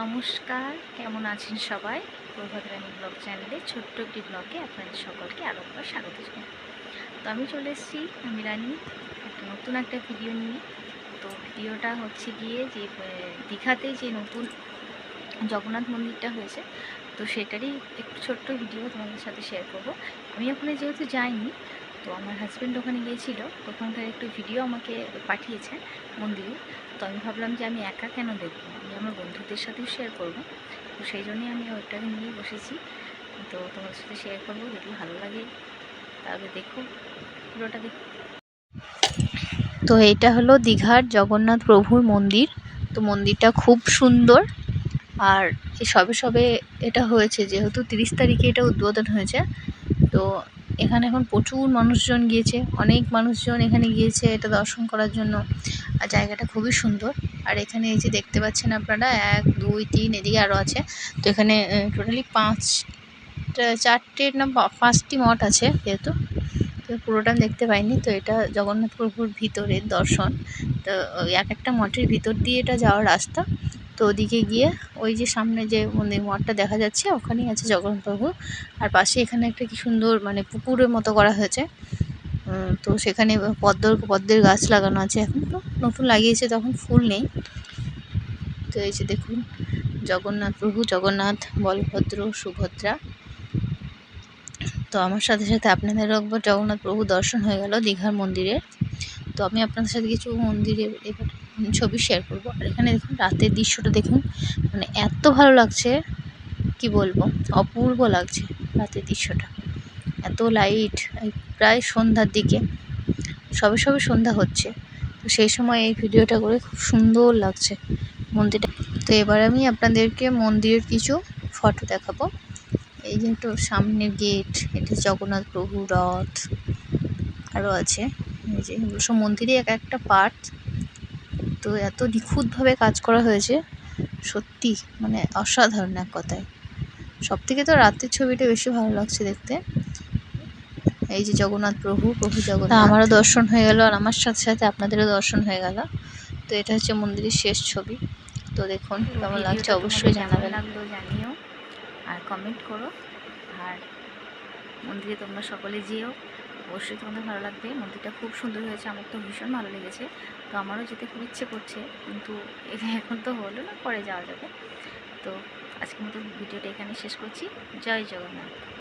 নমস্কার, কেমন আছেন সবাই? প্রভাত রানী ব্লগ চ্যানেলে ছোট্ট একটি ব্লগে আপনাদের সকলকে আরও একবার স্বাগত জানাই। তো আমি চলে এসেছি, আমি রানী, একটা নতুন একটা ভিডিও নিয়ে। তো ভিডিওটা হচ্ছে গিয়ে যে দীঘাতে যে নতুন জগন্নাথ মন্দিরটা হয়েছে, তো সেটারই একটু ছোট্ট ভিডিও তোমাদের সাথে শেয়ার করব। আমি ওখানে যেহেতু যাইনি তো আমার হাজব্যান্ড ওখানে গিয়েছিল। ওখানকার একটু ভিডিও আমাকে পাঠিয়েছে মন্দিরে। তো আমি ভাবলাম যে আমি একা কেন দেখব? আমি আমার বন্ধুদের সাথেও শেয়ার করব। তো সেই জন্যই আমি ওইটাকে নিয়ে বসেছি। তো তোমাদের সাথে শেয়ার করব, যদি ভালো লাগে তাহলে দেখো। পুরোটা দেখো। তো এটা হলো দীঘার জগন্নাথ প্রভুর মন্দির। তো মন্দিরটা খুব সুন্দর। আর সবে সবে এটা হয়েছে, যেহেতু তিরিশ তারিখে এটা উদ্বোধন হয়েছে, তো এখানে এখন প্রচুর মানুষজন গিয়েছে, অনেক মানুষজন এখানে গিয়েছে এটা দর্শন করার জন্য। আর জায়গাটা খুবই সুন্দর। আর এখানে এই যে দেখতে পাচ্ছেন আপনারা, এক, দুই, তিন, এদিকে আরও আছে। তো এখানে টোটালি পাঁচটা, চারটে না পাঁচটি মঠ আছে যেহেতু। তো পুরোটা দেখতে পাইনি। তো এটা জগন্নাথ প্রভুর ভিতরের দর্শন। তো এক একটা মঠের ভিতর দিয়ে এটা যাওয়ার রাস্তা। তো ওদিকে গিয়ে ওই যে সামনে যে মন্দির মঠটা দেখা যাচ্ছে, ওখানেই আছে জগন্নাথ প্রভু আর পাশে এখানে একটা কি সুন্দর মানে পুকুরের মতো করা হয়েছে। তো সেখানে পদ্ম পদ্মের গাছ লাগানো আছে এখন। তো নতুন লাগিয়েছে, তখন ফুল নেই। তো এই যে দেখুন, জগন্নাথ প্রভু, জগন্নাথ, বলভদ্র, সুভদ্রা। তো আমার সাথে সাথে আপনাদেরও একবার জগন্নাথ প্রভু দর্শন হয়ে গেল দীঘার মন্দিরে। তো আমি আপনাদের সাথে কিছু মন্দিরের এবার ছবি শেয়ার করব। আর এখানে দেখুন, রাতের দৃশ্যটা দেখুন। মানে এত ভালো লাগছে, কি বলব? অপূর্ব লাগছে রাতের দৃশ্যটা। এত লাইট প্রায় সন্ধ্যার দিকে। সবে সবে সন্ধ্যা হচ্ছে। তো সেই সময় এই ভিডিওটা করে খুব সুন্দর লাগছে মন্দিরটা। তো এবার আমি আপনাদেরকে মন্দিরের কিছু ফটো দেখাবো। এই যে একটু সামনের গেট এটা জগন্নাথ প্রভু রথ আরও আছে। এই যে এগুলো সব মন্দিরে এক একটা পার্ট তো এত নিখুঁতভাবে কাজ করা হয়েছে সত্যি মানে অসাধারণ এক কথায়। সব থেকে তো রাতের ছবিটা বেশি ভালো লাগছে দেখতে। এই যে জগন্নাথ প্রভু প্রভু জগন্নাথ। আমারও দর্শন হয়ে গেল আর আমার সাথে সাথে আপনাদেরও দর্শন হয়ে গেল। তো এটা হচ্ছে মন্দিরের শেষ ছবি। তো দেখুন কেমন লাগছে অবশ্যই জানাবেন। লাগল জানিও আর কমেন্ট করো। আর মন্দিরে তোমরা সকলে যেও। অবশ্যই তোমাদের ভালো লাগবে। মন্দিরটা খুব সুন্দর হয়েছে, আমার তো ভীষণ ভালো লেগেছে। তো আমারও যেতে খুব ইচ্ছে করছে, কিন্তু এখানে তো হলো না, পরে যাওয়া যাবে। তো আজকের মতো ভিডিওটা এখানে শেষ করছি। জয় জগন্নাথ।